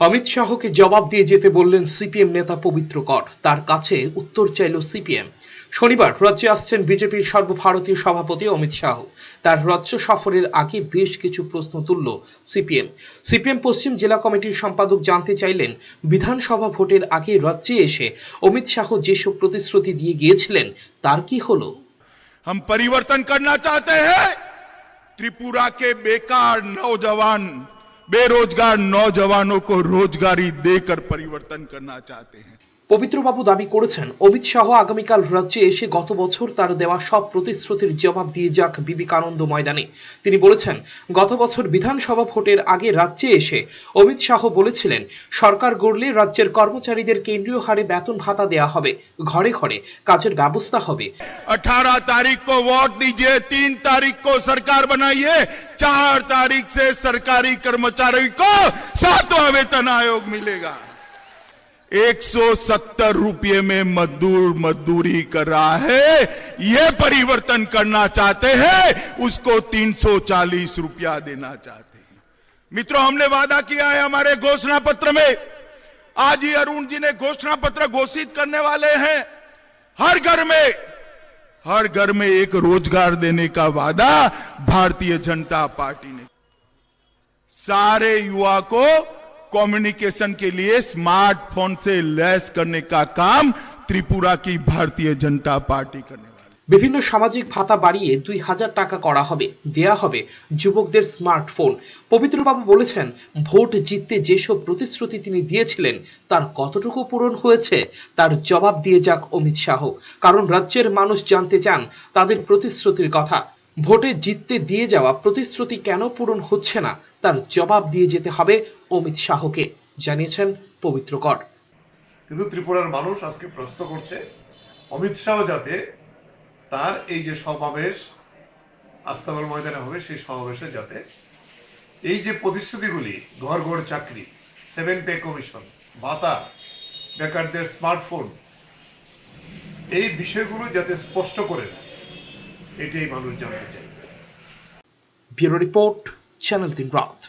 অমিত শাহকে জবাব দিয়ে যেতে বললেন সিপিএম নেতা পবিত্র কর তার কাছে উত্তর চাইল সিপিএম শনিবার রাজ্যে আসছেন বিজেপির সর্বভারতীয় সভাপতি অমিত শাহ তার রাজ্য সফরের আগে বেশ কিছু প্রশ্ন তুলল সিপিএম সিপিএম পশ্চিম জেলা কমিটির সম্পাদক জানতে চাইলেন বিধানসভা ভোটের আগে রাজ্যে এসে অমিত শাহ যেসব প্রতিশ্রুতি দিয়ে গিয়েছিলেন তার কি হলো हम परिवर्तन करना चाहते हैं त्रिपुरा के बेकार नौजवान बेरोजगार नौजवानों को रोजगारी देकर परिवर्तन करना चाहते हैं। পবিত্রবাবু দাবি করেছেন অমিত শাহ আগামীকাল রাজ্যে এসে গত বছর তার দেওয়া সব প্রতিশ্রুতির জবাব দিয়ে যাক বিবেকানন্দ ময়দানে তিনি বলেছেন গত বছর বিধানসভা ভোটের আগে রাজ্যে এসে অমিত শাহ বলেছিলেন সরকার গড়লে রাজ্যের কর্মচারীদের কেন্দ্রীয় হারে বেতন ভাতা দেওয়া হবে ঘরে ঘরে কাজের ব্যবস্থা হবে 18 तारीख को वोट दीजिए तीन तारीख को सरकार बनाइए चार तारीख से सरकारी कर्मचारी को सातवां वेतन आयोग मिलेगा 170 रुपये में मजदूर मजदूरी कर रहा है। ये परिवर्तन करना चाहते हैं, उसको 340 रुपया देना चाहते हैं। मित्रों, हमने वादा किया है हमारे घोषणा पत्र में। आज ही अरुण जी ने घोषणा पत्र घोषित करने वाले हैं। हर घर में, हर घर में एक रोज़गार देने का वादा भारतीय जनता पार्टी ने। सारे युवा को कम्युनिकेशन के लिए स्मार्टफोन से लैस करने का काम त्रिपुरा की भारतीय जनता पार्टी करने वाली বিভিন্ন সামাজিক ভাতা বাড়িয়ে দুই হাজার টাকা করা হবে দেয়া হবে যুবকদের স্মার্টফোন পবিত্রবাবু বলেছেন ভোট জিততে যেসব প্রতিশ্রুতি তিনি দিয়েছিলেন তার কতটুকু পূরণ হয়েছে তার জবাব দিয়ে যাক অমিত শাহ কারণ রাজ্যের মানুষ জানতে চান তাদের প্রতিশ্রুতির কথা ভোটে জিততে দিয়ে যাওয়া প্রতিশ্রুতি কেন পূরণ হচ্ছে না, তার জবাব দিয়ে যেতে হবে অমিত শাহকে, জানিয়েছেন পবিত্র কর। কিন্তু ত্রিপুরার মানুষ আজকে প্রশ্ন করছে, অমিত শাহ যাতে তার এই যে সমাবেশ, আস্তাবল ময়দানে হবে, সেই সমাবেশে যাতে এই যে প্রতিশ্রুতিগুলি, ঘর ঘর চাকরি, সেভেন পে কমিশন, ভাতা, বেকারদের স্মার্টফোন, এই বিষয়গুলো যাতে স্পষ্ট করে দেয় এটাই মানুষ জানতে চায়। ব্যুরো রিপোর্ট চ্যানেল তিন রাত।